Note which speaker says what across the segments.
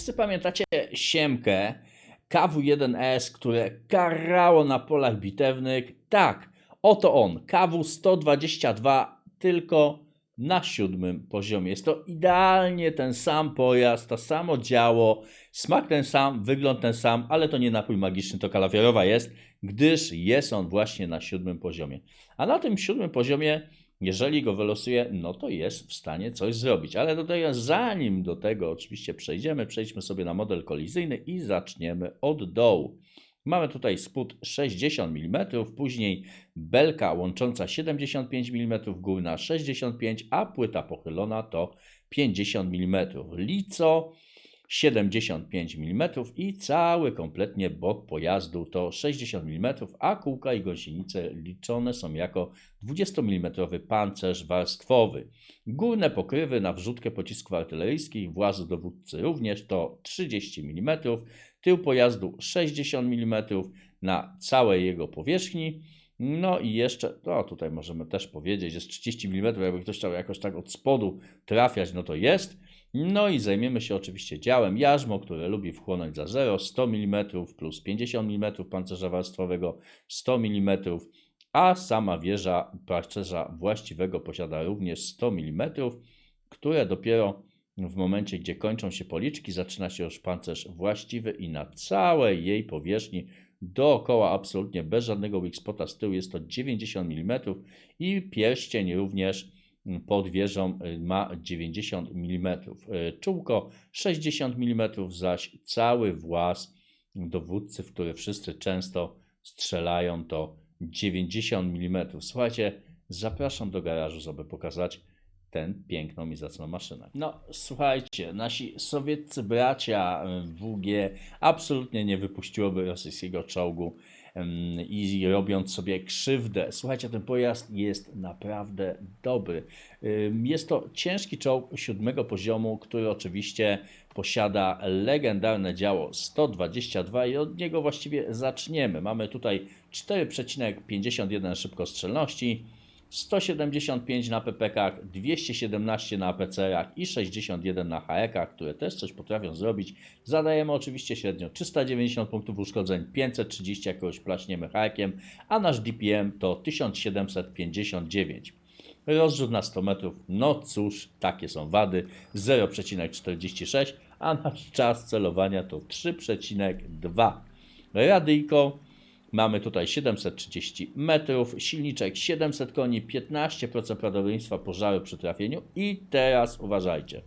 Speaker 1: Wszyscy pamiętacie Siemkę KW1S, które karało na polach bitewnych? Tak, oto on, KW 122, tylko na siódmym poziomie. Jest to idealnie ten sam pojazd, to samo działo, smak ten sam, wygląd ten sam, ale to nie napój magiczny, to kalafiorowa jest, gdyż jest on właśnie na siódmym poziomie. A na tym siódmym poziomie jeżeli go wylosuje, no to jest w stanie coś zrobić. Ale do tego, zanim do tego oczywiście przejdziemy, przejdźmy sobie na model kolizyjny i zaczniemy od dołu. Mamy tutaj spód 60 mm, później belka łącząca 75 mm, górna 65, a płyta pochylona to 50 mm. Lico 75 mm i cały kompletnie bok pojazdu to 60 mm, a kółka i gąsienice liczone są jako 20 mm pancerz warstwowy. Górne pokrywy na wrzutkę pocisków artyleryjskich, włazu dowódcy również to 30 mm, tył pojazdu 60 mm na całej jego powierzchni. No i jeszcze, no tutaj możemy też powiedzieć, jest 30 mm, jakby ktoś chciał jakoś tak od spodu trafiać, no to jest. No i zajmiemy się oczywiście działem jarzmo, które lubi wchłonąć za 0, 100 mm plus 50 mm pancerza warstwowego, 100 mm, a sama wieża pancerza właściwego posiada również 100 mm, które dopiero w momencie, gdzie kończą się policzki, zaczyna się już pancerz właściwy i na całej jej powierzchni dookoła absolutnie bez żadnego weak spota z tyłu jest to 90 mm i pierścień również pod wieżą y, ma 90 mm. Czółko 60 mm, zaś cały włas dowódcy, w który wszyscy często strzelają, to 90 mm. Słuchajcie, zapraszam do garażu, żeby pokazać tę piękną i zacną maszynę. No, słuchajcie, nasi sowieccy bracia WG absolutnie nie wypuściłoby rosyjskiego czołgu i robiąc sobie krzywdę. Słuchajcie, ten pojazd jest naprawdę dobry. Jest to ciężki czołg siódmego poziomu, który oczywiście posiada legendarne działo 122 i od niego właściwie zaczniemy. Mamy tutaj 4,51 szybkostrzelności, 175 na PPK, 217 na APCR i 61 na HEK, które też coś potrafią zrobić. Zadajemy oczywiście średnio 390 punktów uszkodzeń, 530 jakoś plaśniemy hakiem, a nasz DPM to 1759. Rozrzut na 100 metrów, no cóż, takie są wady, 0,46, a nasz czas celowania to 3,2. Radyjko Mamy tutaj 730 metrów, silniczek 700 koni, 15% prawdopodobieństwa pożaru przy trafieniu i teraz uważajcie.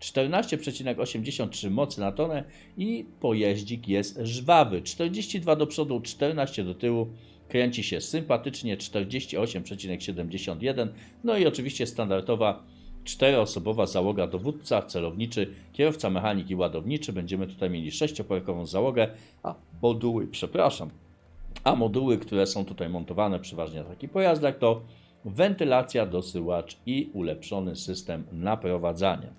Speaker 1: 14,83 mocy na tonę i pojeździk jest żwawy. 42 do przodu, 14 do tyłu. Kręci się sympatycznie 48,71. No i oczywiście standardowa czteroosobowa załoga dowódca, celowniczy, kierowca, mechanik i ładowniczy. Będziemy tutaj mieli sześcioporkową załogę, a moduły, przepraszam, a moduły, które są tutaj montowane przeważnie na takich pojazdach to wentylacja, dosyłacz i ulepszony system naprowadzania.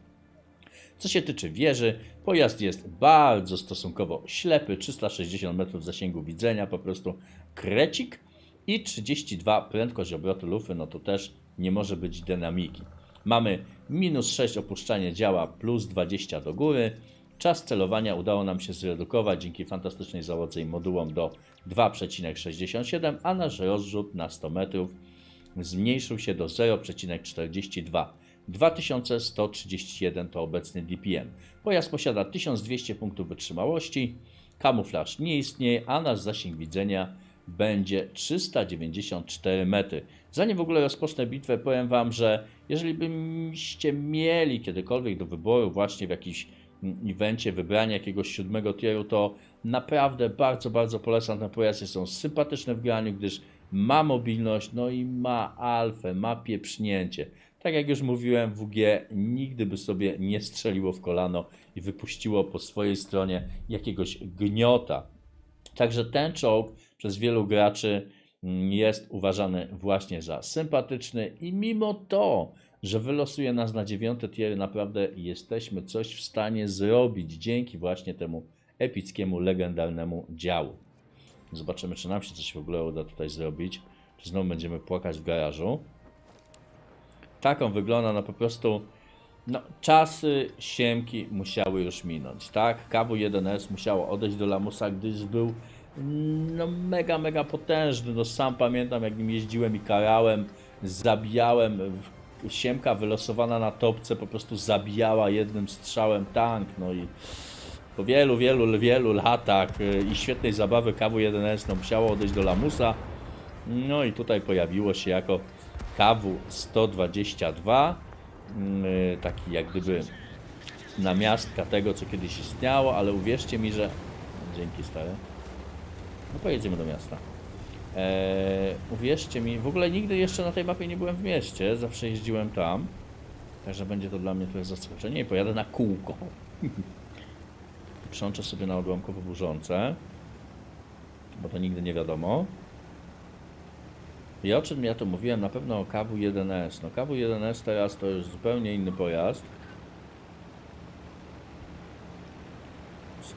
Speaker 1: Co się tyczy wieży, pojazd jest bardzo stosunkowo ślepy, 360 metrów zasięgu widzenia, po prostu krecik i 32 prędkość obrotu lufy, no to też nie może być dynamiki. Mamy minus 6 opuszczanie działa, plus 20 do góry, Czas celowania udało nam się zredukować dzięki fantastycznej załodze i modułom do 2,67, a nasz rozrzut na 100 metrów zmniejszył się do 0,42. 2131 to obecny DPM. Pojazd posiada 1200 punktów wytrzymałości, kamuflaż nie istnieje, a nasz zasięg widzenia będzie 394 metry. Zanim w ogóle rozpocznę bitwę, powiem Wam, że jeżeli byście mieli kiedykolwiek do wyboru właśnie w jakiś evencie wybranie jakiegoś siódmego tieru, to naprawdę bardzo, bardzo polecam ten pojazd. Są sympatyczne w graniu, gdyż ma mobilność, no i ma alfę, ma pieprznięcie. Tak jak już mówiłem, WG nigdy by sobie nie strzeliło w kolano i wypuściło po swojej stronie jakiegoś gniota. Także ten czołg przez wielu graczy mm, jest uważany właśnie za sympatyczny i mimo to że wylosuje nas na dziewiąte tiery, naprawdę jesteśmy coś w stanie zrobić dzięki właśnie temu epickiemu, legendarnemu działu. Zobaczymy, czy nam się coś w ogóle uda tutaj zrobić. Czy znowu będziemy płakać w garażu. Tak on wygląda, no po prostu No, czasy siemki musiały już minąć, tak? KW1S musiało odejść do Lamusa, gdyż był no, mega, mega potężny. No, sam pamiętam, jak nim jeździłem i karałem, zabijałem. Siemka wylosowana na topce po prostu zabijała jednym strzałem tank. No i po wielu, wielu, wielu latach y, i świetnej zabawy KW1S no, musiało odejść do Lamusa. No i tutaj pojawiło się jako KW122, mm, y, taki jak gdyby namiastka tego, co kiedyś istniało, ale uwierzcie mi, że... Dzięki stary. No pojedziemy do miasta. Eee, uwierzcie mi, w ogóle nigdy jeszcze na tej mapie nie byłem w mieście, zawsze jeździłem tam. Także będzie to dla mnie trochę zaskoczenie i pojadę na kółko. Przączę sobie na odłamkowo burzące, bo to nigdy nie wiadomo. I o czym ja to mówiłem? Na pewno o KW1S. No KW1S teraz to już zupełnie inny pojazd.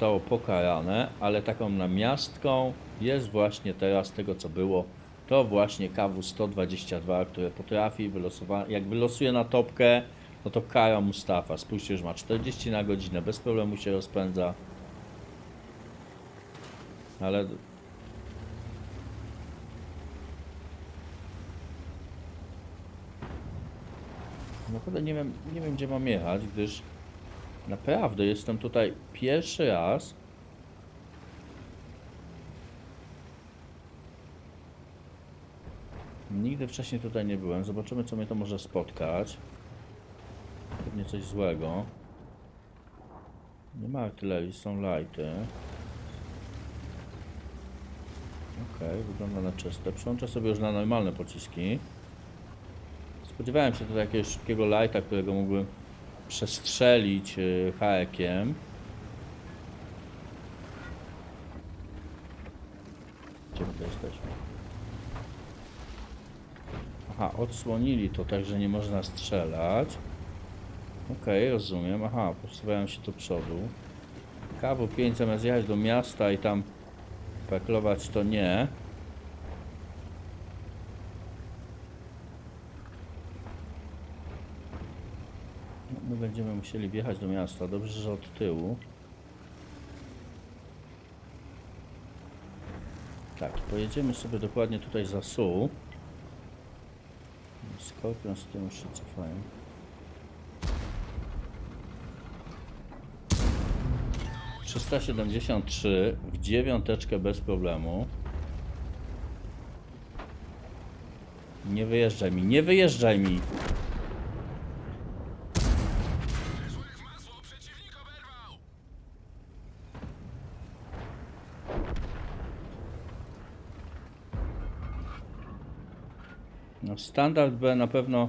Speaker 1: Zostało pokarane, ale taką namiastką jest właśnie teraz tego co było. To właśnie KW122, które potrafi wylosować. Jak wylosuje na topkę, no to kara Mustafa. Spójrzcie, już ma 40 na godzinę, bez problemu się rozpędza. Ale Naprawdę nie wiem, nie wiem gdzie mam jechać, gdyż naprawdę jestem tutaj pierwszy raz. Nigdy wcześniej tutaj nie byłem. Zobaczymy co mnie to może spotkać. Pewnie coś złego. Nie ma artylerii, są lighty. Okej, wygląda na czyste. Przełączę sobie już na normalne pociski. Spodziewałem się tutaj jakiegoś szybkiego lighta, którego mógłbym przestrzelić yy, haekiem. Gdzie my jesteśmy? Aha, odsłonili to tak, że nie można strzelać. Okej, rozumiem. Aha, posuwałem się do przodu. KW5 zamiast jechać do miasta i tam peklować to nie. No, My będziemy musieli wjechać do miasta. Dobrze, że od tyłu. Tak, pojedziemy sobie dokładnie tutaj za Su. Skorpion z tym się cofają. Trzysta siedemdziesiąt trzy w dziewiąteczkę bez problemu. Nie wyjeżdżaj mi, nie wyjeżdżaj mi! Standard B na pewno.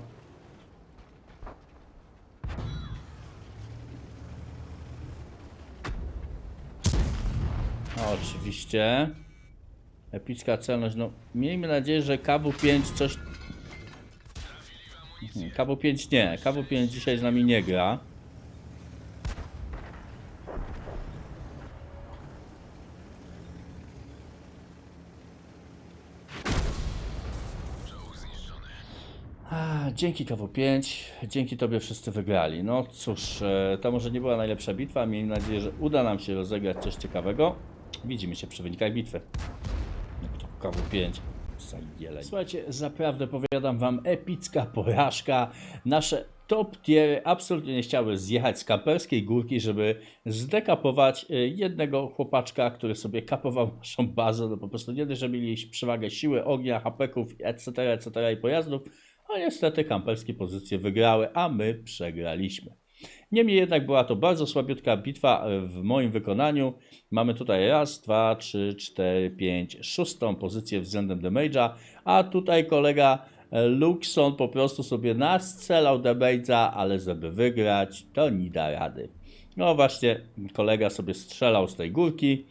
Speaker 1: No, oczywiście. Epicka celność. No, miejmy nadzieję, że KW5 coś. Mhm, KW5 nie. KW5 dzisiaj z nami nie gra. A, Dzięki KW5, dzięki Tobie wszyscy wygrali. No cóż, e, to może nie była najlepsza bitwa. Miejmy nadzieję, że uda nam się rozegrać coś ciekawego. Widzimy się przy wynikach bitwy. No to KW5. za jeleń. Słuchajcie, zaprawdę powiadam Wam, epicka porażka. Nasze top tiery absolutnie nie chciały zjechać z kamperskiej górki, żeby zdekapować e, jednego chłopaczka, który sobie kapował naszą bazę. No po prostu nie dość, że mieli przewagę siły, ognia, hapeków, etc., etc. i pojazdów, a niestety kamperskie pozycje wygrały, a my przegraliśmy. Niemniej jednak była to bardzo słabiutka bitwa w moim wykonaniu. Mamy tutaj raz, dwa, trzy, cztery, pięć, szóstą pozycję względem damage'a, a tutaj kolega e, Luxon po prostu sobie nastrzelał damage'a, ale żeby wygrać, to nie da rady. No właśnie, kolega sobie strzelał z tej górki,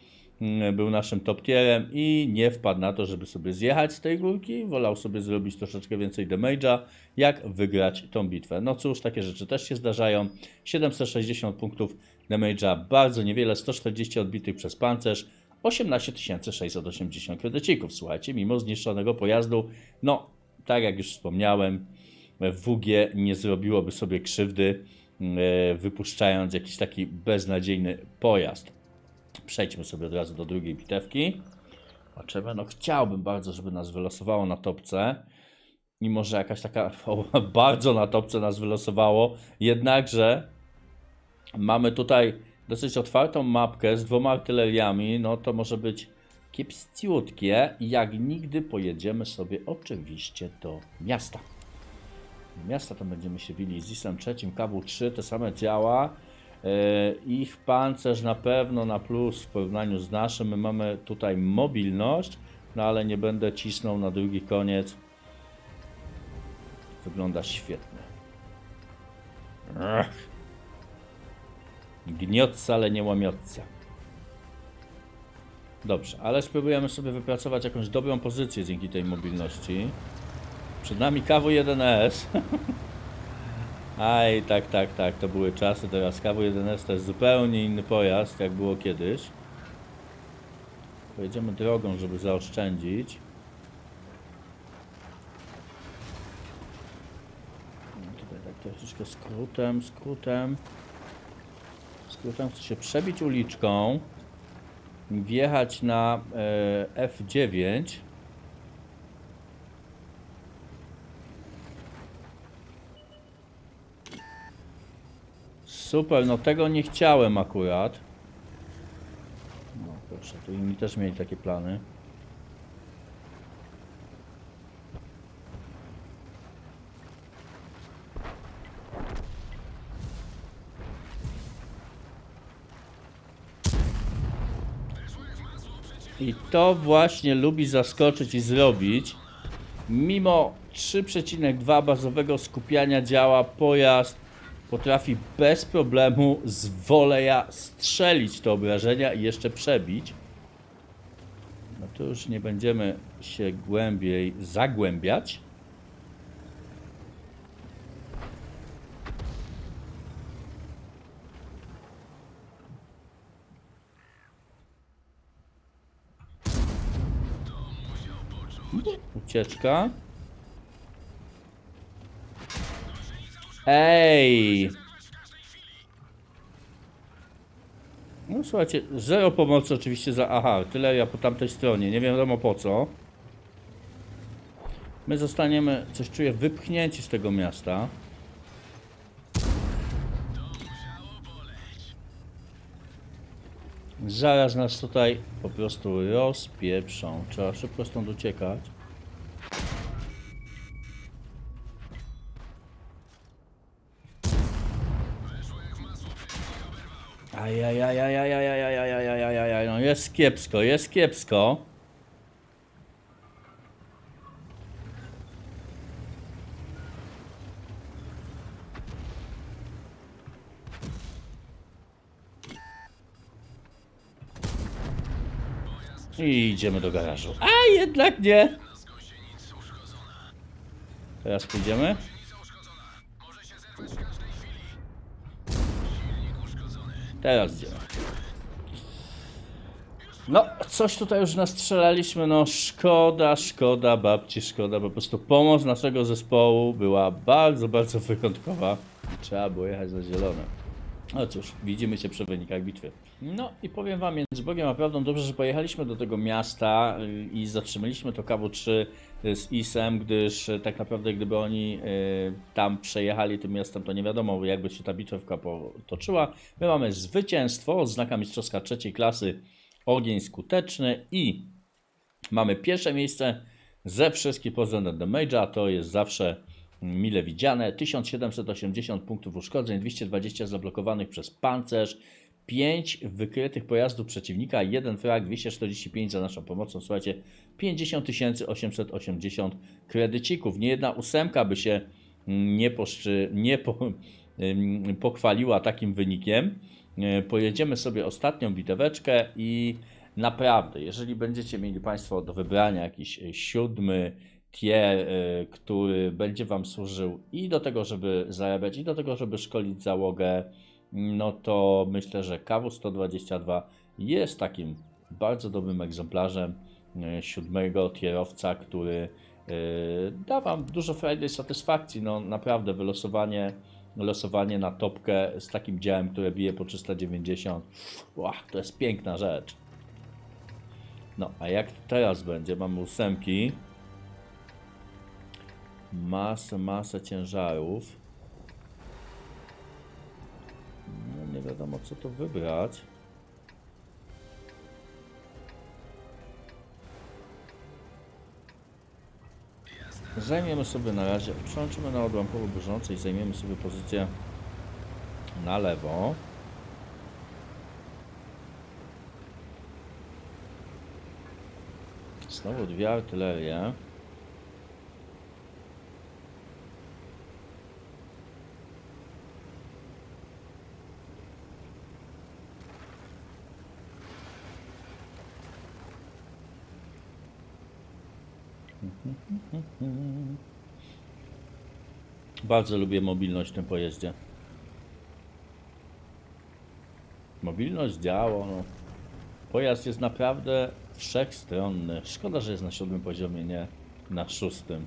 Speaker 1: był naszym top tierem i nie wpadł na to, żeby sobie zjechać z tej górki. Wolał sobie zrobić troszeczkę więcej damage'a, jak wygrać tą bitwę. No cóż, takie rzeczy też się zdarzają. 760 punktów damage'a, bardzo niewiele, 140 odbitych przez pancerz, 18 680 kredycików. Słuchajcie, mimo zniszczonego pojazdu, no tak jak już wspomniałem, WG nie zrobiłoby sobie krzywdy e, wypuszczając jakiś taki beznadziejny pojazd. Przejdźmy sobie od razu do drugiej bitewki. Zobaczymy. No chciałbym bardzo, żeby nas wylosowało na topce. I może jakaś taka, o, bardzo na topce nas wylosowało. Jednakże mamy tutaj dosyć otwartą mapkę z dwoma artyleriami. No to może być kiepściutkie. I jak nigdy pojedziemy sobie oczywiście do miasta. Do miasta tam będziemy się bili z ISem trzecim, KW3, te same działa. E, Ich pancerz na pewno na plus w porównaniu z naszym. My mamy tutaj mobilność, no ale nie będę cisnął na drugi koniec. Wygląda świetnie. Gniotca, ale nie łamiotca. Dobrze, ale spróbujemy sobie wypracować jakąś dobrą pozycję dzięki tej mobilności. Przed nami KW1S. Aj, tak, tak, tak, to były czasy. Teraz KW1S to jest zupełnie inny pojazd, jak było kiedyś. Pojedziemy drogą, żeby zaoszczędzić. No tutaj tak troszeczkę skrótem, skrótem. Skrótem chcę się przebić uliczką. Wjechać na e, F9. Super, no tego nie chciałem akurat. No proszę, tu inni też mieli takie plany. I to właśnie lubi zaskoczyć i zrobić. Mimo 3,2 bazowego skupiania działa pojazd potrafi bez problemu z woleja strzelić te obrażenia i jeszcze przebić. No to już nie będziemy się głębiej zagłębiać. Ucieczka. Ej! No słuchajcie, zero pomocy oczywiście za... Aha, artyleria po tamtej stronie, nie wiadomo po co. My zostaniemy, coś czuję, wypchnięci z tego miasta. Zaraz nas tutaj po prostu rozpieprzą. Trzeba szybko stąd uciekać. Ajajajajajajajajajajajajaj, no jest kiepsko, jest kiepsko. I idziemy do garażu. A jednak nie. Teraz. Teraz idziemy. No, coś tutaj już nastrzelaliśmy, no szkoda, szkoda, babci, szkoda, po prostu pomoc naszego zespołu była bardzo, bardzo wyjątkowa. Trzeba było jechać na zielone. No cóż, widzimy się przy wynikach bitwy. No i powiem wam, między Bogiem a prawdą dobrze, że pojechaliśmy do tego miasta i zatrzymaliśmy to KW3 z ISem, gdyż y, tak naprawdę gdyby oni y, tam przejechali tym miastem, to nie wiadomo jakby się ta bitewka potoczyła. My mamy zwycięstwo, odznaka mistrzowska trzeciej klasy, ogień skuteczny i mamy pierwsze miejsce ze wszystkich poza damage'a, to jest zawsze mile widziane. 1780 punktów uszkodzeń, 220 zablokowanych przez pancerz, 5 wykrytych pojazdów przeciwnika, 1 frag, 245 za naszą pomocą. Słuchajcie, 50 880 kredycików. Nie jedna ósemka by się nie, poszczy, nie po, pochwaliła takim wynikiem. E, Pojedziemy sobie ostatnią biteweczkę i naprawdę, jeżeli będziecie mieli Państwo do wybrania jakiś e, siódmy tier, y, który będzie Wam służył i do tego, żeby zarabiać, i do tego, żeby szkolić załogę, no to myślę, że KW122 jest takim bardzo dobrym egzemplarzem y, siódmego tierowca, który y, da Wam dużo frajdy i satysfakcji. No naprawdę wylosowanie losowanie na topkę z takim działem, które bije po 390. Ła, to jest piękna rzecz. No, a jak teraz będzie? Mamy ósemki. Masę, masę ciężarów. No, nie wiadomo co to wybrać. Zajmiemy sobie na razie, przełączymy na odłamkowo bieżące i zajmiemy sobie pozycję na lewo. Znowu dwie artylerie. Bardzo lubię mobilność w tym pojeździe. Mobilność działa. No. Pojazd jest naprawdę wszechstronny. Szkoda, że jest na siódmym poziomie, nie na szóstym.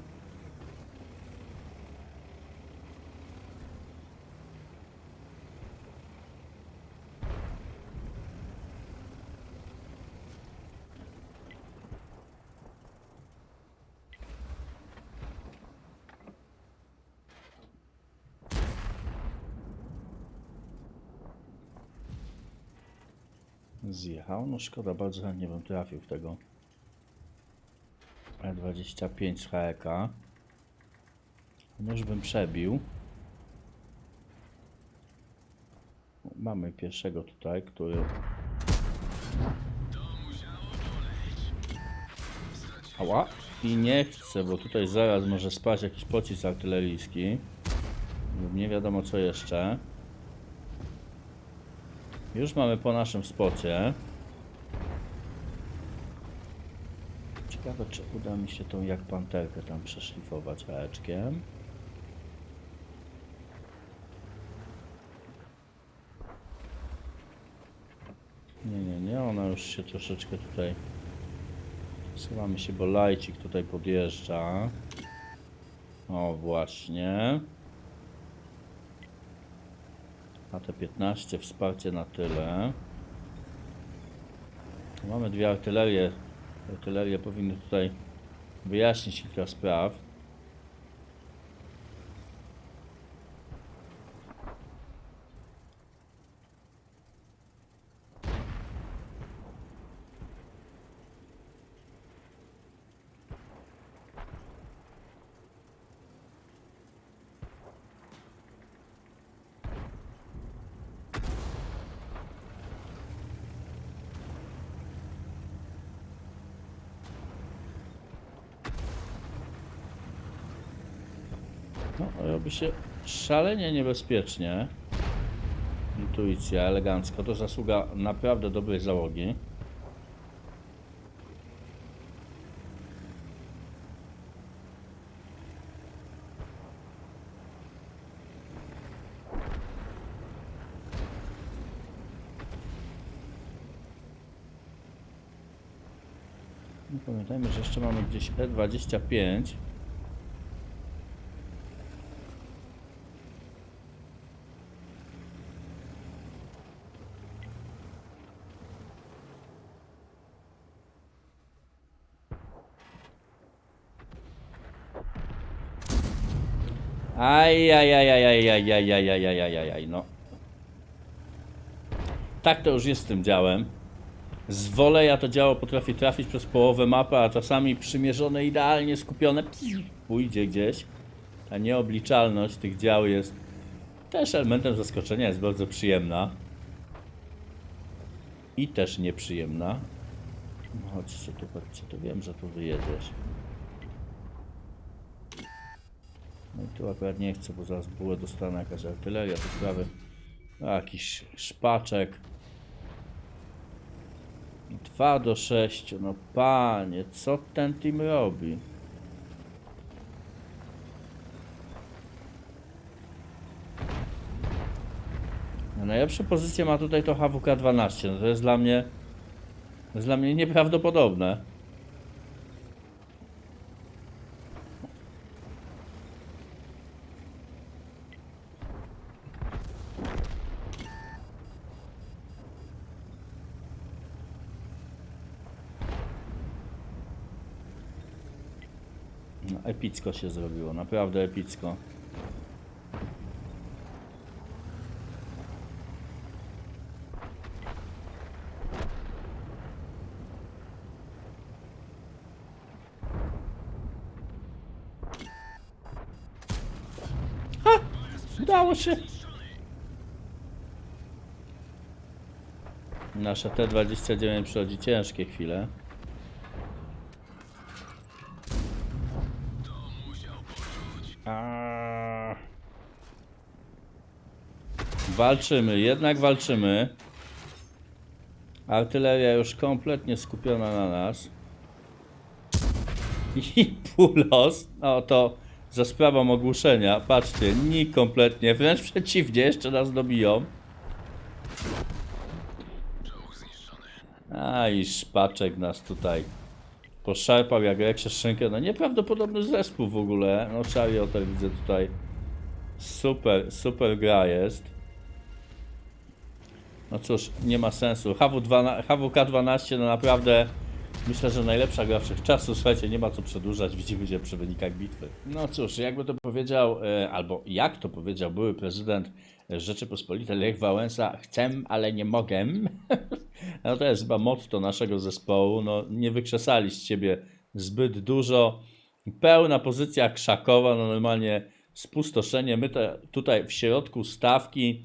Speaker 1: Zjechał? No szkoda, bardzo chętnie bym trafił w tego. E25 z HEK. Już bym przebił. Mamy pierwszego tutaj, który... Ała! I nie chcę, bo tutaj zaraz może spaść jakiś pocisk artyleryjski. Nie wiadomo co jeszcze. Już mamy po naszym spocie. Ciekawe, czy uda mi się tą jak panterkę tam przeszlifować haeczkiem. Nie, nie, nie, ona już się troszeczkę tutaj... Schowamy się, bo lajcik tutaj podjeżdża. O, właśnie. AT-15, wsparcie na tyle. Mamy dwie artylerie. Artylerie powinny tutaj wyjaśnić kilka spraw. No, robi się szalenie niebezpiecznie. Intuicja, elegancko. To zasługa naprawdę dobrej załogi. No, Pamiętajmy, że jeszcze mamy gdzieś E E25. Aj, no. Tak to już jest z tym działem. Z woleja to działo potrafi trafić przez połowę mapy, a czasami przymierzone, idealnie skupione pójdzie gdzieś. Ta nieobliczalność tych dział jest też elementem zaskoczenia, jest bardzo przyjemna. I też nieprzyjemna. No chodźcie tu, chodźcie tu, wiem, że tu wyjedziesz. No i tu akurat nie chcę, bo zaraz było dostanę jakaś artyleria, te sprawy. A, jakiś szpaczek. 2 do 6, no panie, co ten team robi? No, Najlepsze pozycje ma tutaj to HWK-12, no to jest dla mnie, to jest dla mnie nieprawdopodobne. Epicko się zrobiło, naprawdę epicko. Ha! Udało się! Nasza T-29 przechodzi ciężkie chwile. Walczymy, jednak walczymy. Artyleria już kompletnie skupiona na nas. I pulos, no to za sprawą ogłuszenia, patrzcie, nikt kompletnie, wręcz przeciwnie, jeszcze nas dobiją. A i szpaczek nas tutaj poszarpał jak Reksie Szynkę. No nieprawdopodobny zespół w ogóle. No Charlie Hotel widzę tutaj. Super, super gra jest. No cóż, nie ma sensu. HW12, HWK12 no naprawdę myślę, że najlepsza gra wszechczasów. Słuchajcie, nie ma co przedłużać, widzimy się przy wynikach bitwy. No cóż, jakby to powiedział, e, albo jak to powiedział były prezydent Rzeczypospolitej Lech Wałęsa, chcę, ale nie mogę. No to jest chyba motto naszego zespołu. No, nie wykrzesali z ciebie zbyt dużo. Pełna pozycja krzakowa, no normalnie spustoszenie. My te, tutaj w środku stawki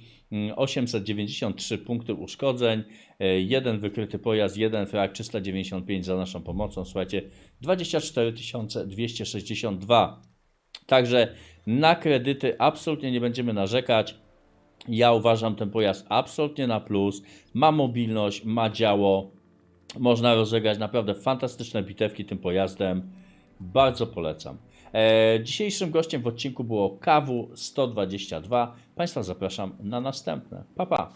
Speaker 1: 893 punkty uszkodzeń, e, jeden wykryty pojazd, jeden frak 395 za naszą pomocą. Słuchajcie, 24 262. Także na kredyty absolutnie nie będziemy narzekać. Ja uważam ten pojazd absolutnie na plus. Ma mobilność, ma działo. Można rozegrać naprawdę fantastyczne bitewki tym pojazdem. Bardzo polecam. E, dzisiejszym gościem w odcinku było KW 122. Państwa zapraszam na następne. Pa pa.